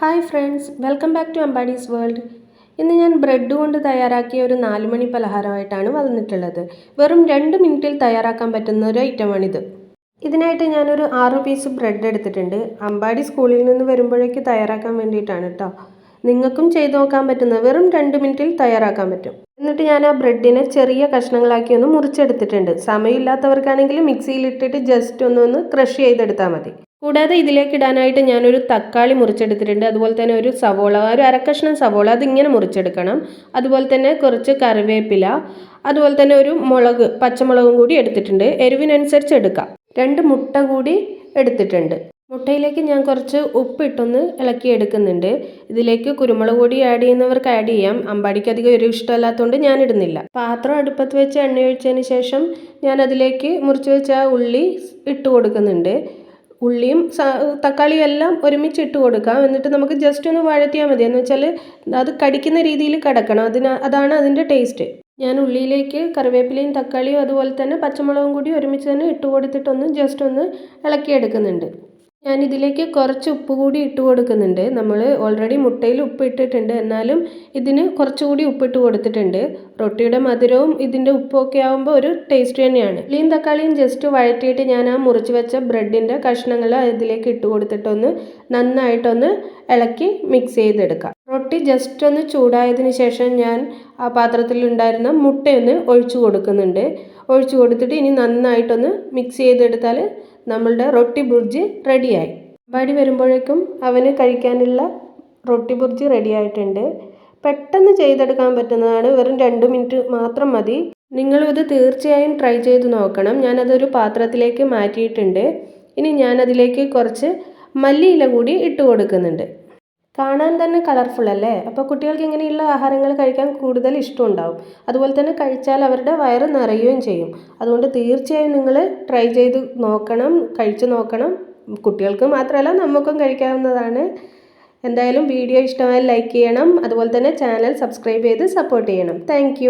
Hi friends welcome back to Ambadi's world. ഇന്ന് ഞാൻ bread കൊണ്ട് തയ്യാറാക്കിയ ഒരു നാലുമണി പലഹാരമായിട്ടാണ് വന്നിട്ടുള്ളത്. വെറും രണ്ട് മിനിറ്റിൽ തയ്യാറാക്കാൻ പറ്റുന്ന ഒരു ഐറ്റമാണിത്. ഇതിനായിട്ട് ഞാനൊരു ആറ് പീസ് ബ്രെഡ് എടുത്തിട്ടുണ്ട്. അമ്പാടി സ്കൂളിൽ നിന്ന് വരുമ്പോഴേക്ക് തയ്യാറാക്കാൻ വേണ്ടിയിട്ടാണ് കേട്ടോ നിങ്ങൾക്കും ചെയ്ത് നോക്കാൻ പറ്റുന്ന വെറും രണ്ട് മിനിറ്റിൽ തയ്യാറാക്കാൻ പറ്റും. എന്നിട്ട് ഞാൻ ആ ബ്രെഡിനെ ചെറിയ കഷ്ണങ്ങളാക്കി ഒന്ന് മുറിച്ചെടുത്തിട്ടുണ്ട്. സമയമില്ലാത്തവർക്കാണെങ്കിൽ മിക്സിയിലിട്ടിട്ട് ജസ്റ്റ് ഒന്ന് ഒന്ന് ക്രഷ് ചെയ്തെടുത്താൽ മതി. കൂടാതെ ഇതിലേക്ക് ഇടാനായിട്ട് ഞാനൊരു തക്കാളി മുറിച്ചെടുത്തിട്ടുണ്ട്. അതുപോലെ തന്നെ ഒരു സവോള ഒരു അരക്കഷ്ണം സവോള അതിങ്ങനെ മുറിച്ചെടുക്കണം. അതുപോലെ തന്നെ കുറച്ച് കറിവേപ്പില അതുപോലെ തന്നെ ഒരു മുളക് പച്ചമുളകും കൂടി എടുത്തിട്ടുണ്ട്. എരിവിനനുസരിച്ച് എടുക്കാം. രണ്ട് മുട്ട കൂടി എടുത്തിട്ടുണ്ട്. മുട്ടയിലേക്ക് ഞാൻ കുറച്ച് ഉപ്പിട്ടൊന്ന് ഇളക്കി എടുക്കുന്നുണ്ട് ഇതിലേക്ക് കുരുമുളക് പൊടി ആഡ് ചെയ്യുന്നവർക്ക് ആഡ് ചെയ്യാം. അമ്പാടിക്ക് അധികം ഒരു ഇഷ്ടമല്ലാത്തതുകൊണ്ട് ഞാൻ ഇടുന്നില്ല. പാത്രം അടുപ്പത്ത് വെച്ച് എണ്ണ ഒഴിച്ചതിന് ശേഷം ഞാൻ അതിലേക്ക് മുറിച്ച് വെച്ച ഉള്ളി ഇട്ട് കൊടുക്കുന്നുണ്ട്. ഉള്ളിയും തക്കാളിയും എല്ലാം ഒരുമിച്ച് ഇട്ട് കൊടുക്കാം. എന്നിട്ട് നമുക്ക് ജസ്റ്റ് ഒന്ന് വഴറ്റിയാൽ മതി. എന്ന് വെച്ചാൽ അത് കടിക്കുന്ന രീതിയിൽ കിടക്കണം. അതിന് അതാണ് അതിന്റെ ടേസ്റ്റ് ഞാൻ ഉള്ളിയിലേക്ക് കറിവേപ്പിലയും തക്കാളിയും അതുപോലെ തന്നെ പച്ചമുളകും കൂടി ഒരുമിച്ച് തന്നെ ഇട്ട് കൊടുത്തിട്ടൊന്ന് ജസ്റ്റ് ഒന്ന് ഇളക്കിയെടുക്കുന്നുണ്ട്. ഞാൻ ഇതിലേക്ക് കുറച്ച് ഉപ്പ് കൂടി ഇട്ട് കൊടുക്കുന്നുണ്ട്. നമ്മൾ ഓൾറെഡി മുട്ടയിൽ ഉപ്പ് ഇട്ടിട്ടുണ്ട്. എന്നാലും ഇതിന് കുറച്ചുകൂടി ഉപ്പിട്ട് കൊടുത്തിട്ടുണ്ട്. റൊട്ടിയുടെ മധുരവും ഇതിന്റെ ഉപ്പൊക്കെ ആകുമ്പോൾ ഒരു ടേസ്റ്റ് തന്നെയാണ്. ഉള്ളിയും തക്കാളിയും ജസ്റ്റ് വഴറ്റിയിട്ട് ഞാൻ ആ മുറിച്ച് വെച്ച ബ്രെഡിന്റെ കഷ്ണങ്ങൾ ഇതിലേക്ക് ഇട്ട് കൊടുത്തിട്ടൊന്ന് നന്നായിട്ടൊന്ന് ഇളക്കി മിക്സ് ചെയ്തെടുക്കാം. റൊട്ടി ജസ്റ്റ് ഒന്ന് ചൂടായതിന് ശേഷം ഞാൻ ആ പാത്രത്തിലുണ്ടായിരുന്ന മുട്ടയൊന്ന് ഒഴിച്ചു കൊടുക്കുന്നുണ്ട്. ഒഴിച്ചു കൊടുത്തിട്ട് ഇനി നന്നായിട്ടൊന്ന് മിക്സ് ചെയ്തെടുത്താൽ നമ്മളുടെ റൊട്ടി ബുർജി റെഡിയായി. വടി വരുമ്പോഴേക്കും അവന് കഴിക്കാനുള്ള റൊട്ടി ബുർജി റെഡിയായിട്ടുണ്ട്. പെട്ടെന്ന് ചെയ്തെടുക്കാൻ പറ്റുന്നതാണ്. വെറും രണ്ട് മിനിറ്റ് മാത്രം മതി. നിങ്ങളും ഇത് തീർച്ചയായും ട്രൈ ചെയ്ത് നോക്കണം. ഞാനതൊരു പാത്രത്തിലേക്ക് മാറ്റിയിട്ടുണ്ട്. ഇനി ഞാനതിലേക്ക് കുറച്ച് മല്ലിയില കൂടി ഇട്ട് കൊടുക്കുന്നുണ്ട്. കാണാൻ തന്നെ കളർഫുൾ അല്ലേ? അപ്പോൾ കുട്ടികൾക്ക് ഇങ്ങനെയുള്ള ആഹാരങ്ങൾ കഴിക്കാൻ കൂടുതൽ ഇഷ്ടമുണ്ടാവും. അതുപോലെ തന്നെ കഴിച്ചാൽ അവരുടെ വയറ് നിറയുകയും ചെയ്യും. അതുകൊണ്ട് തീർച്ചയായും നിങ്ങൾ ട്രൈ ചെയ്ത് നോക്കണം കഴിച്ചു നോക്കണം. കുട്ടികൾക്ക് മാത്രമല്ല നമുക്കും കഴിക്കാവുന്നതാണ്. എന്തായാലും വീഡിയോ ഇഷ്ടമായി ലൈക്ക് ചെയ്യണം. അതുപോലെ തന്നെ ചാനൽ സബ്സ്ക്രൈബ് ചെയ്ത് സപ്പോർട്ട് ചെയ്യണം. താങ്ക്